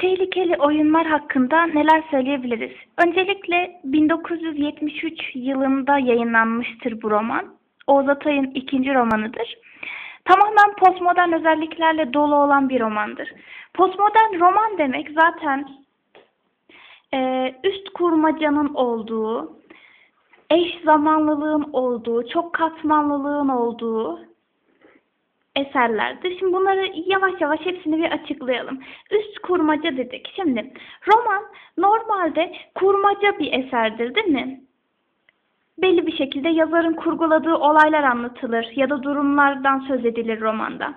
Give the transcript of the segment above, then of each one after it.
Tehlikeli oyunlar hakkında neler söyleyebiliriz? Öncelikle 1973 yılında yayınlanmıştır bu roman. Oğuz Atay'ın ikinci romanıdır. Tamamen postmodern özelliklerle dolu olan bir romandır. Postmodern roman demek zaten e, üst kurmacanın olduğu, eş zamanlılığın olduğu, çok katmanlılığın olduğu eserlerdir. Şimdi bunları yavaş yavaş hepsini bir açıklayalım. Üst kurmaca dedik. Şimdi roman normalde kurmaca bir eserdir değil mi? Belli bir şekilde yazarın kurguladığı olaylar anlatılır ya da durumlardan söz edilir romanda.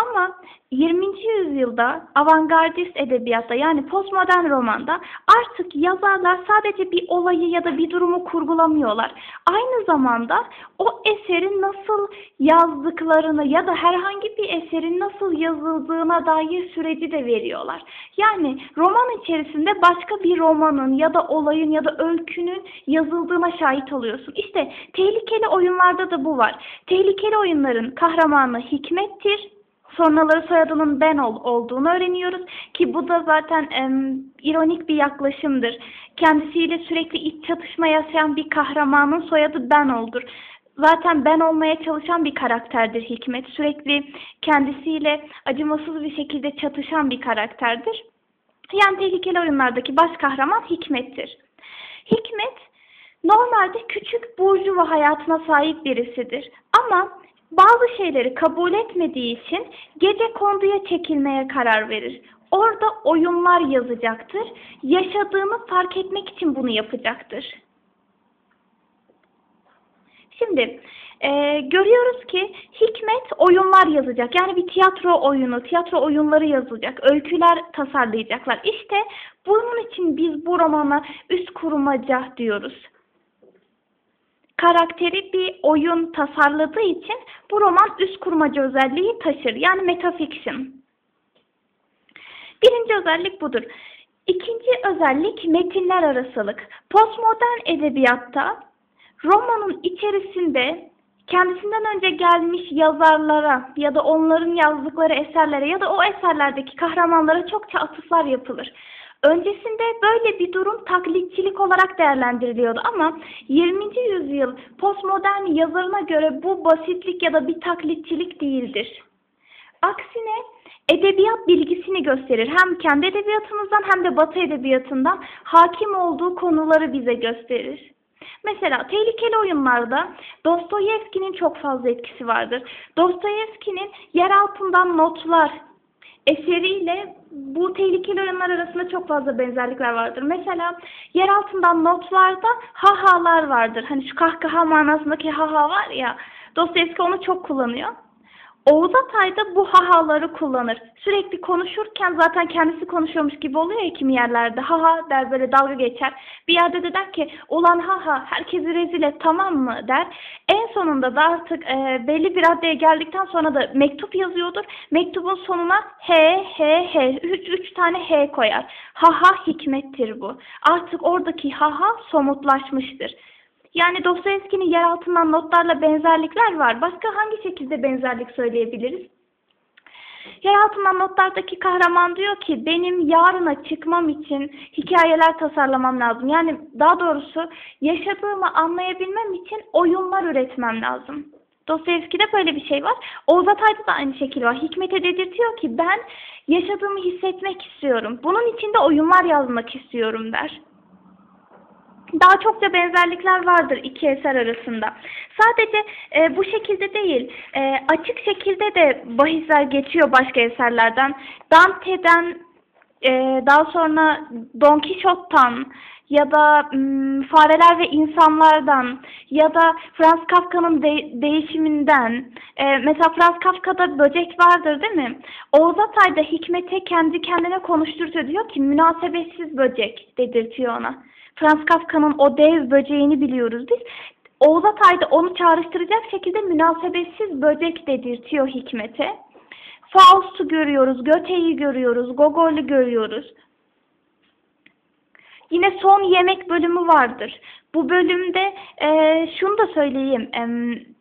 Ama 20. yüzyılda avantgardist edebiyatta yani postmodern romanda artık yazarlar sadece bir olayı ya da bir durumu kurgulamıyorlar. Aynı zamanda o eserin nasıl yazdıklarını ya da herhangi bir eserin nasıl yazıldığına dair süreci de veriyorlar. Yani roman içerisinde başka bir romanın ya da olayın ya da öykünün yazıldığına şahit oluyorsun. İşte tehlikeli oyunlarda da bu var. Tehlikeli oyunların kahramanı hikmettir sonraları soyadının Ben ol, olduğunu öğreniyoruz ki bu da zaten e, ironik bir yaklaşımdır. Kendisiyle sürekli iç çatışma yaşayan bir kahramanın soyadı Ben oldur. Zaten ben olmaya çalışan bir karakterdir Hikmet. Sürekli kendisiyle acımasız bir şekilde çatışan bir karakterdir. Yani tehlikeli oyunlardaki baş kahraman Hikmet'tir. Hikmet normalde küçük burjuva hayatına sahip birisidir. Ama bazı şeyleri kabul etmediği için gece konduya çekilmeye karar verir. Orada oyunlar yazacaktır. Yaşadığını fark etmek için bunu yapacaktır. Şimdi e, görüyoruz ki Hikmet oyunlar yazacak. Yani bir tiyatro oyunu, tiyatro oyunları yazılacak. Öyküler tasarlayacaklar. İşte bunun için biz bu romana üst kurumaca diyoruz karakteri bir oyun tasarladığı için bu roman üst kurmaca özelliği taşır. Yani metafiction. Birinci özellik budur. İkinci özellik metinler arasılık. Postmodern edebiyatta romanın içerisinde kendisinden önce gelmiş yazarlara ya da onların yazdıkları eserlere ya da o eserlerdeki kahramanlara çokça atıflar yapılır. Öncesinde böyle bir durum taklitçilik olarak değerlendiriliyordu ama 20. yüzyıl postmodern yazarına göre bu basitlik ya da bir taklitçilik değildir. Aksine edebiyat bilgisini gösterir. Hem kendi edebiyatımızdan hem de Batı edebiyatından hakim olduğu konuları bize gösterir. Mesela tehlikeli oyunlarda Dostoyevski'nin çok fazla etkisi vardır. Dostoyevski'nin yer altından notlar eseriyle bu tehlikeli oyunlar arasında çok fazla benzerlikler vardır. Mesela yer altından notlarda hahalar vardır. Hani şu kahkaha manasındaki haha var ya Dostoyevski onu çok kullanıyor. Oğuz Atay da bu hahaları kullanır. Sürekli konuşurken zaten kendisi konuşuyormuş gibi oluyor ya kimi yerlerde. Haha der böyle dalga geçer. Bir yerde de der ki ulan haha herkesi rezil et tamam mı der. En sonunda da artık e, belli bir raddeye geldikten sonra da mektup yazıyordur. Mektubun sonuna he he he üç, üç tane he koyar. Haha hikmettir bu. Artık oradaki haha somutlaşmıştır. Yani Dostoyevski'nin yer altından notlarla benzerlikler var. Başka hangi şekilde benzerlik söyleyebiliriz? Yer altından notlardaki kahraman diyor ki benim yarına çıkmam için hikayeler tasarlamam lazım. Yani daha doğrusu yaşadığımı anlayabilmem için oyunlar üretmem lazım. Dostoyevski'de böyle bir şey var. Oğuz Atay'da da aynı şekilde var. Hikmet'e dedirtiyor ki ben yaşadığımı hissetmek istiyorum. Bunun için de oyunlar yazmak istiyorum der daha çokça benzerlikler vardır iki eser arasında. Sadece e, bu şekilde değil, e, açık şekilde de bahisler geçiyor başka eserlerden. Dante'den, e, daha sonra Don Quixote'tan ya da m, Fareler ve İnsanlardan ya da Franz Kafka'nın de, değişiminden. E, mesela Franz Kafka'da böcek vardır değil mi? Oğuz Atay da Hikmet'e kendi kendine konuşturtuyor. Diyor ki münasebetsiz böcek dedirtiyor ona. Franz Kafka'nın o dev böceğini biliyoruz biz. Oğuz Atay da onu çağrıştıracak şekilde münasebetsiz böcek dedirtiyor Hikmet'e. Faust'u görüyoruz, Göte'yi görüyoruz, Gogol'ü görüyoruz. Yine son yemek bölümü vardır. Bu bölümde e, şunu da söyleyeyim. E,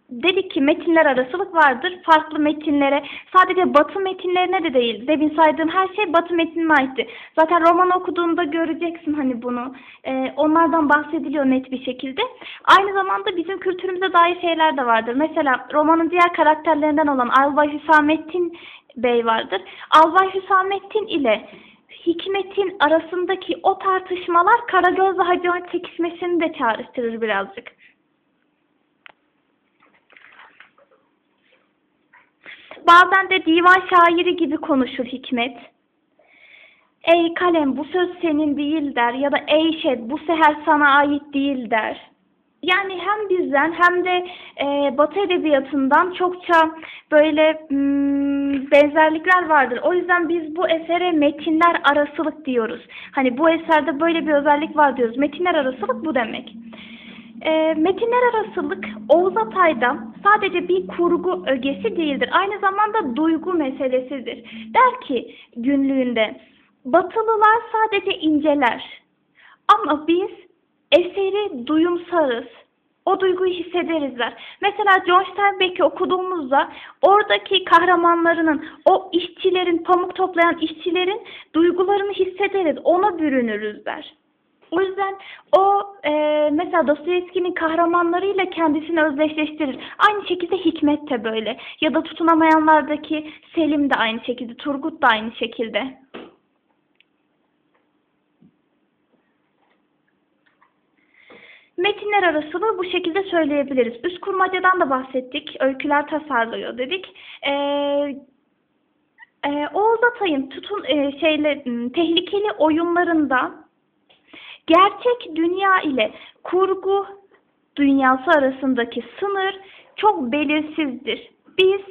dedik ki metinler arasılık vardır. Farklı metinlere, sadece batı metinlerine de değil. Demin saydığım her şey batı metinine aitti. Zaten roman okuduğunda göreceksin hani bunu. Ee, onlardan bahsediliyor net bir şekilde. Aynı zamanda bizim kültürümüze dair şeyler de vardır. Mesela romanın diğer karakterlerinden olan Albay Hüsamettin Bey vardır. Albay Hüsamettin ile Hikmet'in arasındaki o tartışmalar Karagöz'le Hacivat çekişmesini de çağrıştırır birazcık. Bazen de divan şairi gibi konuşur Hikmet. Ey kalem bu söz senin değil der ya da ey şed bu seher sana ait değil der. Yani hem bizden hem de e, Batı edebiyatından çokça böyle hmm, benzerlikler vardır. O yüzden biz bu esere metinler arasılık diyoruz. Hani bu eserde böyle bir özellik var diyoruz. Metinler arasılık bu demek. E, metinler arasılık Oğuz Atay'da sadece bir kurgu ögesi değildir. Aynı zamanda duygu meselesidir. Der ki günlüğünde Batılılar sadece inceler ama biz eseri duyumsarız. O duyguyu hissederizler. Mesela John Steinbeck'i okuduğumuzda oradaki kahramanlarının, o işçilerin, pamuk toplayan işçilerin duygularını hissederiz. Ona bürünürüzler. O yüzden o e, mesela Dostoyevski'nin kahramanlarıyla kendisini özdeşleştirir. Aynı şekilde Hikmet de böyle. Ya da tutunamayanlardaki Selim de aynı şekilde, Turgut da aynı şekilde. Metinler arasını bu şekilde söyleyebiliriz. Üst kurmacadan da bahsettik. Öyküler tasarlıyor dedik. Ee, e, Oğuz Atay'ın tutun e, şeyle tehlikeli oyunlarında gerçek dünya ile kurgu dünyası arasındaki sınır çok belirsizdir. Biz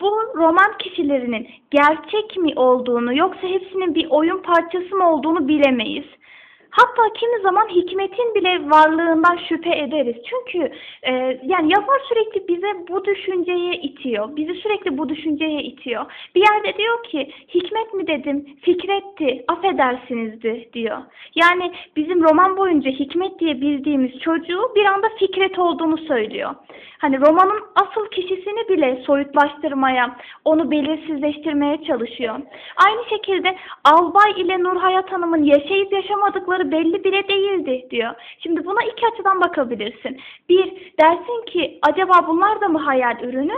bu roman kişilerinin gerçek mi olduğunu yoksa hepsinin bir oyun parçası mı olduğunu bilemeyiz. Hatta kimi zaman hikmetin bile varlığından şüphe ederiz. Çünkü e, yani yazar sürekli bize bu düşünceye itiyor. Bizi sürekli bu düşünceye itiyor. Bir yerde diyor ki hikmet mi dedim, fikretti, affedersinizdi diyor. Yani bizim roman boyunca hikmet diye bildiğimiz çocuğu bir anda fikret olduğunu söylüyor. Hani romanın asıl kişisini bile soyutlaştırmaya, onu belirsizleştirmeye çalışıyor. Aynı şekilde Albay ile Nur Hayat Hanım'ın yaşayıp yaşamadıkları belli bile değildi diyor. Şimdi buna iki açıdan bakabilirsin. Bir, dersin ki acaba bunlar da mı hayal ürünü?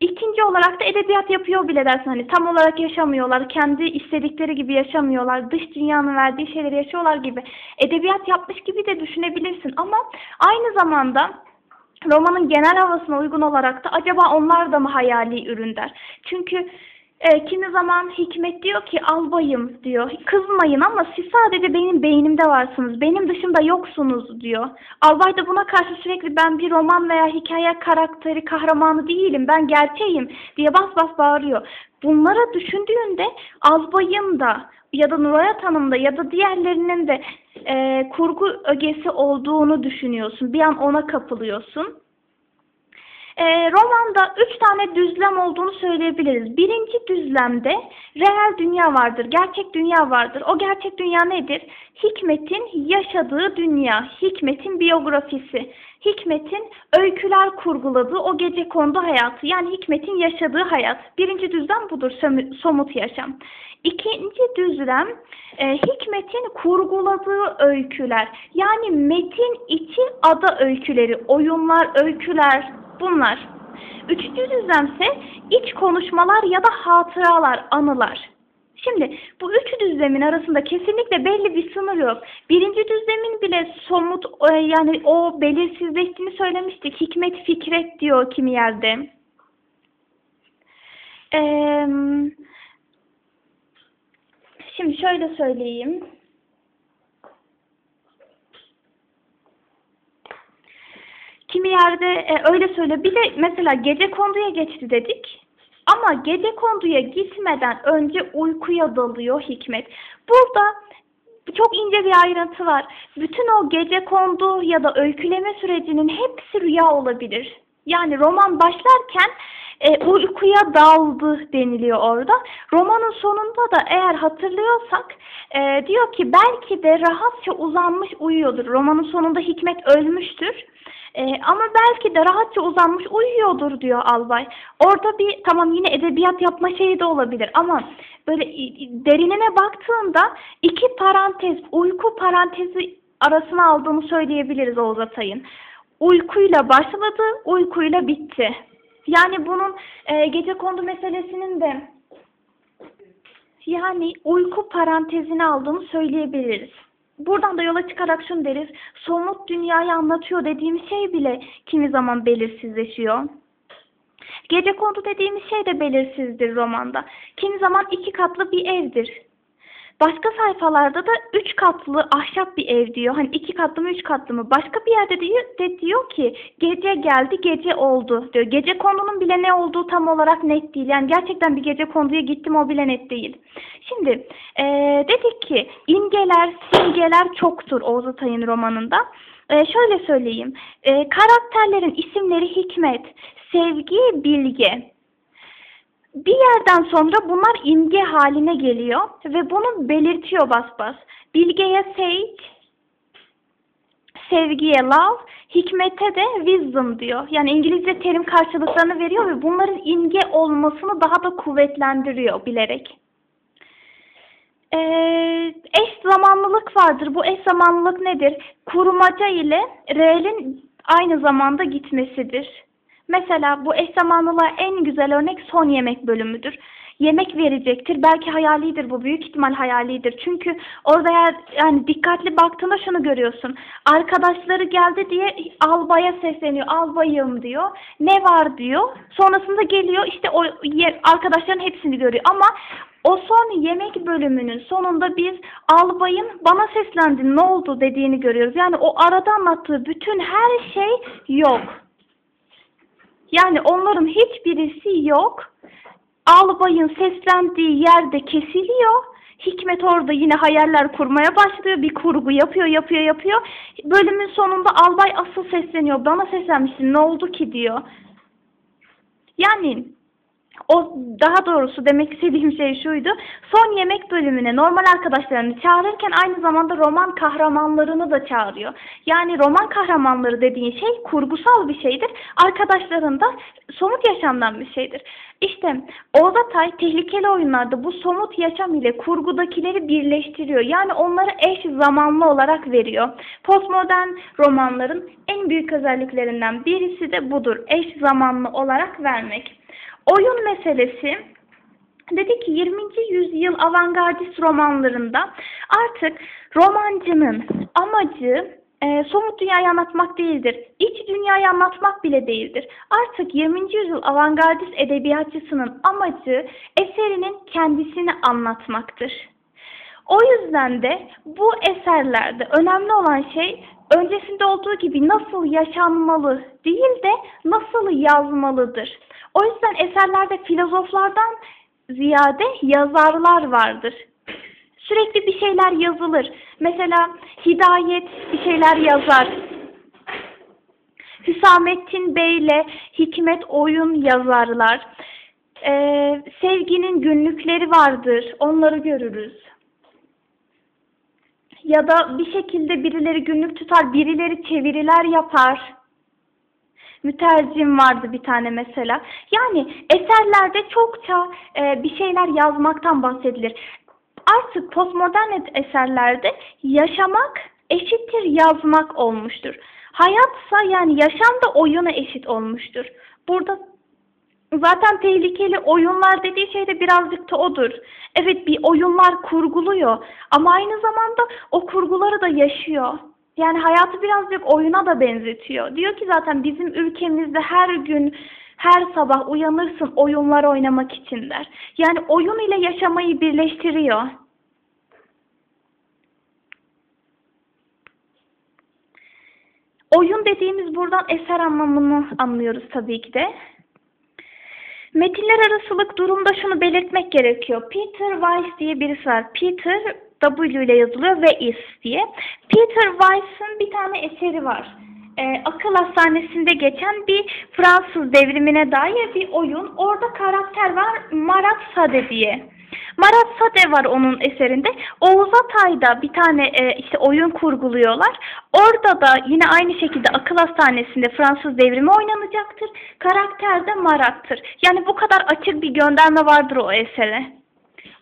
İkinci olarak da edebiyat yapıyor bile dersin. Hani tam olarak yaşamıyorlar, kendi istedikleri gibi yaşamıyorlar, dış dünyanın verdiği şeyleri yaşıyorlar gibi. Edebiyat yapmış gibi de düşünebilirsin ama aynı zamanda romanın genel havasına uygun olarak da acaba onlar da mı hayali ürün der. Çünkü e, kimi zaman Hikmet diyor ki albayım diyor. Kızmayın ama siz sadece benim beynimde varsınız. Benim dışımda yoksunuz diyor. Albay da buna karşı sürekli ben bir roman veya hikaye karakteri kahramanı değilim. Ben gerçeğim diye bas bas bağırıyor. Bunlara düşündüğünde albayın da ya da Nurayat Hanım da ya da diğerlerinin de e, kurgu ögesi olduğunu düşünüyorsun. Bir an ona kapılıyorsun. E, romanda üç tane düzlem olduğunu söyleyebiliriz. Birinci düzlemde reel dünya vardır, gerçek dünya vardır. O gerçek dünya nedir? Hikmet'in yaşadığı dünya, Hikmet'in biyografisi, Hikmet'in öyküler kurguladığı o gece kondu hayatı. Yani Hikmet'in yaşadığı hayat. Birinci düzlem budur, somut yaşam. İkinci düzlem e, Hikmet'in kurguladığı öyküler. Yani metin içi ada öyküleri, oyunlar, öyküler bunlar. Üçüncü düzlemse iç konuşmalar ya da hatıralar, anılar. Şimdi bu üç düzlemin arasında kesinlikle belli bir sınır yok. Birinci düzlemin bile somut e, yani o belirsizleştiğini söylemiştik. Hikmet Fikret diyor kimi yerde. Eee Şimdi şöyle söyleyeyim. Kimi yerde e, öyle söyle. Bir de mesela gece konduya geçti dedik. Ama gece konduya gitmeden önce uykuya dalıyor Hikmet. Burada çok ince bir ayrıntı var. Bütün o gece kondu ya da öyküleme sürecinin hepsi rüya olabilir. Yani roman başlarken e, uykuya daldı deniliyor orada. Romanın sonunda da eğer hatırlıyorsak e, diyor ki belki de rahatça uzanmış uyuyordur. Romanın sonunda Hikmet ölmüştür. E, ama belki de rahatça uzanmış uyuyordur diyor albay. Orada bir tamam yine edebiyat yapma şeyi de olabilir ama böyle derinine baktığında iki parantez uyku parantezi arasına aldığını söyleyebiliriz Oğuz Atay'ın. Uykuyla başladı, uykuyla bitti. Yani bunun e, gece kondu meselesinin de yani uyku parantezini aldığını söyleyebiliriz. Buradan da yola çıkarak şunu deriz. Somut dünyayı anlatıyor dediğimiz şey bile kimi zaman belirsizleşiyor. Gece kondu dediğimiz şey de belirsizdir romanda. Kimi zaman iki katlı bir evdir. Başka sayfalarda da üç katlı ahşap bir ev diyor. Hani iki katlı mı üç katlı mı? Başka bir yerde diyor, de diyor ki gece geldi gece oldu diyor. Gece kondunun bile ne olduğu tam olarak net değil. Yani gerçekten bir gece konduya gittim o bile net değil. Şimdi ee, dedik ki imgeler, simgeler çoktur Oğuz Atay'ın romanında. E, şöyle söyleyeyim. E, karakterlerin isimleri Hikmet, Sevgi, Bilge bir yerden sonra bunlar imge haline geliyor ve bunu belirtiyor bas bas. Bilgeye sage, sevgiye love, hikmete de wisdom diyor. Yani İngilizce terim karşılıklarını veriyor ve bunların imge olmasını daha da kuvvetlendiriyor bilerek. Ee, eş zamanlılık vardır. Bu eş zamanlılık nedir? Kurmaca ile reelin aynı zamanda gitmesidir. Mesela bu eş zamanlılığa en güzel örnek son yemek bölümüdür. Yemek verecektir. Belki hayalidir bu. Büyük ihtimal hayalidir. Çünkü orada yani dikkatli baktığında şunu görüyorsun. Arkadaşları geldi diye albaya sesleniyor. Albayım diyor. Ne var diyor. Sonrasında geliyor işte o arkadaşların hepsini görüyor. Ama o son yemek bölümünün sonunda biz albayın bana seslendi ne oldu dediğini görüyoruz. Yani o arada anlattığı bütün her şey yok. Yani onların hiçbirisi yok. Albayın seslendiği yerde kesiliyor. Hikmet orada yine hayaller kurmaya başlıyor. Bir kurgu yapıyor, yapıyor, yapıyor. Bölümün sonunda albay asıl sesleniyor. Bana seslenmişsin ne oldu ki diyor. Yani o daha doğrusu demek istediğim şey şuydu. Son yemek bölümüne normal arkadaşlarını çağırırken aynı zamanda roman kahramanlarını da çağırıyor. Yani roman kahramanları dediğin şey kurgusal bir şeydir. Arkadaşların da somut yaşamdan bir şeydir. İşte Oğuz Atay tehlikeli oyunlarda bu somut yaşam ile kurgudakileri birleştiriyor. Yani onları eş zamanlı olarak veriyor. Postmodern romanların en büyük özelliklerinden birisi de budur. Eş zamanlı olarak vermek. Oyun meselesi dedi ki 20. yüzyıl avantgardist romanlarında artık romancının amacı e, somut dünyayı anlatmak değildir. İç dünyayı anlatmak bile değildir. Artık 20. yüzyıl avantgardist edebiyatçısının amacı eserinin kendisini anlatmaktır. O yüzden de bu eserlerde önemli olan şey öncesinde olduğu gibi nasıl yaşanmalı değil de nasıl yazmalıdır. O yüzden eserlerde filozoflardan ziyade yazarlar vardır. Sürekli bir şeyler yazılır. Mesela Hidayet bir şeyler yazar. Hüsamettin Bey ile Hikmet Oyun yazarlar. Ee, sevginin günlükleri vardır. Onları görürüz. Ya da bir şekilde birileri günlük tutar, birileri çeviriler yapar mütercim vardı bir tane mesela. Yani eserlerde çokça e, bir şeyler yazmaktan bahsedilir. Artık postmodern eserlerde yaşamak eşittir yazmak olmuştur. Hayatsa yani yaşam da oyuna eşit olmuştur. Burada zaten tehlikeli oyunlar dediği şey de birazcık da odur. Evet bir oyunlar kurguluyor ama aynı zamanda o kurguları da yaşıyor. Yani hayatı birazcık oyuna da benzetiyor. Diyor ki zaten bizim ülkemizde her gün her sabah uyanırsın oyunlar oynamak için der. Yani oyun ile yaşamayı birleştiriyor. Oyun dediğimiz buradan eser anlamını anlıyoruz tabii ki de. Metinler arasılık durumda şunu belirtmek gerekiyor. Peter Weiss diye birisi var. Peter W ile yazılıyor ve is diye. Peter Weiss'ın bir tane eseri var. Ee, akıl hastanesinde geçen bir Fransız devrimine dair bir oyun. Orada karakter var Marat Sade diye. Marat Sade var onun eserinde. Oğuz Atay'da bir tane e, işte oyun kurguluyorlar. Orada da yine aynı şekilde akıl hastanesinde Fransız devrimi oynanacaktır. Karakter de Marat'tır. Yani bu kadar açık bir gönderme vardır o esere.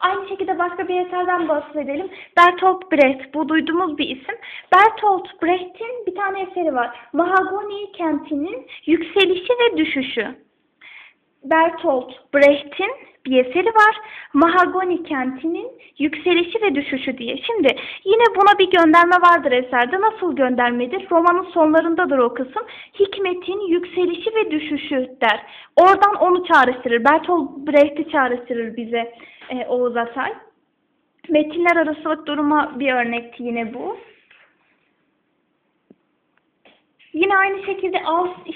Aynı şekilde başka bir eserden bahsedelim. Bertolt Brecht. Bu duyduğumuz bir isim. Bertolt Brecht'in bir tane eseri var. Mahagoni kentinin yükselişi ve düşüşü. Bertolt Brecht'in bir eseri var. Mahagoni kentinin yükselişi ve düşüşü diye. Şimdi yine buna bir gönderme vardır eserde. Nasıl göndermedir? Romanın sonlarındadır o kısım. Hikmetin yükselişi ve düşüşü der. Oradan onu çağrıştırır. Bertolt Brecht'i çağrıştırır bize e, Oğuz Atay. Metinler arasılık duruma bir örnekti yine bu. Yine aynı şekilde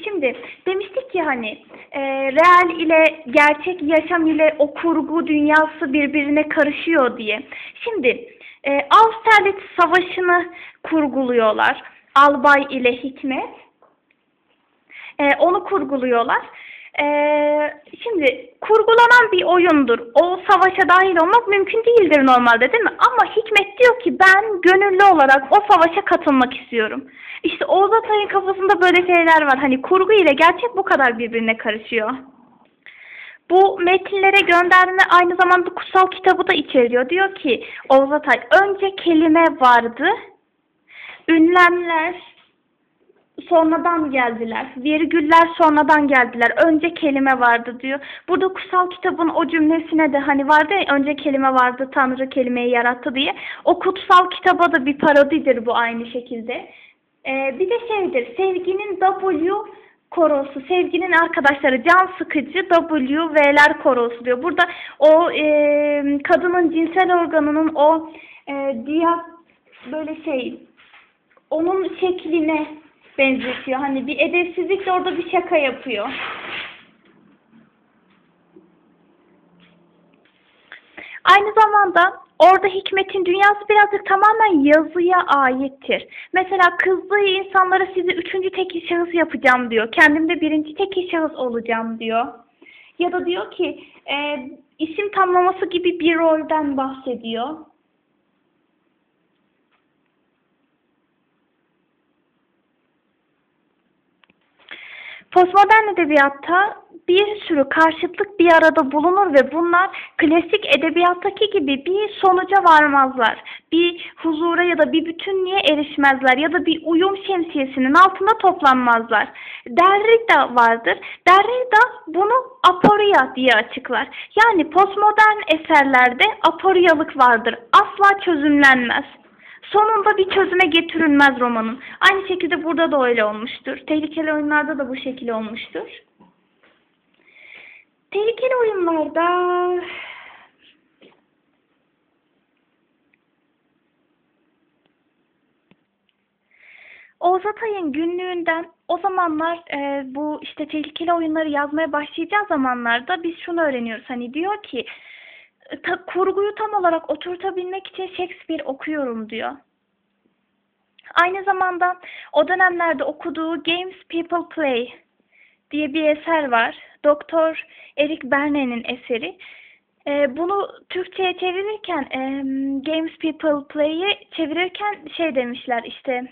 şimdi demiştik ki hani e, real ile gerçek yaşam ile o kurgu dünyası birbirine karışıyor diye. Şimdi e, Austerlitz Savaşı'nı kurguluyorlar. Albay ile Hikmet. E, onu kurguluyorlar. E, şimdi kurgulanan bir oyundur. O savaşa dahil olmak mümkün değildir normalde değil mi? Ama Hikmet diyor ki ben gönüllü olarak o savaşa katılmak istiyorum. İşte Oğuz Atay'ın kafasında böyle şeyler var. Hani kurgu ile gerçek bu kadar birbirine karışıyor. Bu metinlere gönderme aynı zamanda kutsal kitabı da içeriyor. Diyor ki Oğuz Atay önce kelime vardı. Ünlemler sonradan geldiler. Virgüller sonradan geldiler. Önce kelime vardı diyor. Burada kutsal kitabın o cümlesine de hani vardı ya önce kelime vardı Tanrı kelimeyi yarattı diye. O kutsal kitaba da bir parodidir bu aynı şekilde. Ee, bir de şeydir sevginin W korosu, sevginin arkadaşları can sıkıcı W V'ler korosu diyor. Burada o e, kadının cinsel organının o e, diya böyle şey onun şekline benzetiyor. Hani bir edepsizlikle orada bir şaka yapıyor. Aynı zamanda orada hikmetin dünyası birazcık tamamen yazıya aittir. Mesela kızdığı insanlara sizi üçüncü tekil şahıs yapacağım diyor. Kendimde birinci tekil şahıs olacağım diyor. Ya da diyor ki e, isim tamlaması gibi bir rolden bahsediyor. Postmodern edebiyatta bir sürü karşıtlık bir arada bulunur ve bunlar klasik edebiyattaki gibi bir sonuca varmazlar. Bir huzura ya da bir bütünlüğe erişmezler ya da bir uyum şemsiyesinin altında toplanmazlar. Derrida vardır. Derrida bunu aporia diye açıklar. Yani postmodern eserlerde aporiyalık vardır. Asla çözümlenmez. Sonunda bir çözüme getirilmez romanın. Aynı şekilde burada da öyle olmuştur. Tehlikeli oyunlarda da bu şekilde olmuştur. Tehlikeli oyunlarda Oğuz Atay'ın günlüğünden o zamanlar e, bu işte tehlikeli oyunları yazmaya başlayacağı zamanlarda biz şunu öğreniyoruz. Hani diyor ki ta, kurguyu tam olarak oturtabilmek için Shakespeare okuyorum diyor. Aynı zamanda o dönemlerde okuduğu Games People Play diye bir eser var. Doktor Eric Berne'nin eseri. E, bunu Türkçe'ye çevirirken e, Games People Play'i çevirirken şey demişler işte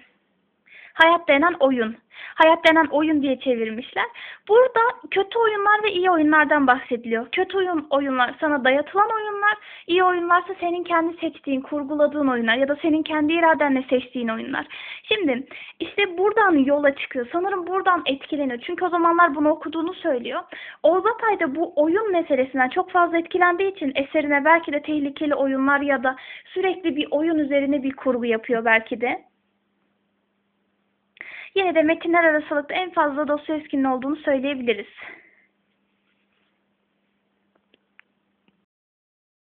Hayat denen oyun. Hayat denen oyun diye çevirmişler. Burada kötü oyunlar ve iyi oyunlardan bahsediliyor. Kötü oyun oyunlar sana dayatılan oyunlar, iyi oyunlarsa senin kendi seçtiğin, kurguladığın oyunlar ya da senin kendi iradenle seçtiğin oyunlar. Şimdi işte buradan yola çıkıyor. Sanırım buradan etkileniyor. Çünkü o zamanlar bunu okuduğunu söylüyor. Oğuz Atay da bu oyun meselesinden çok fazla etkilendiği için eserine belki de tehlikeli oyunlar ya da sürekli bir oyun üzerine bir kurgu yapıyor belki de. Yine de metinler arasılıkta en fazla Dostoyevski'nin olduğunu söyleyebiliriz.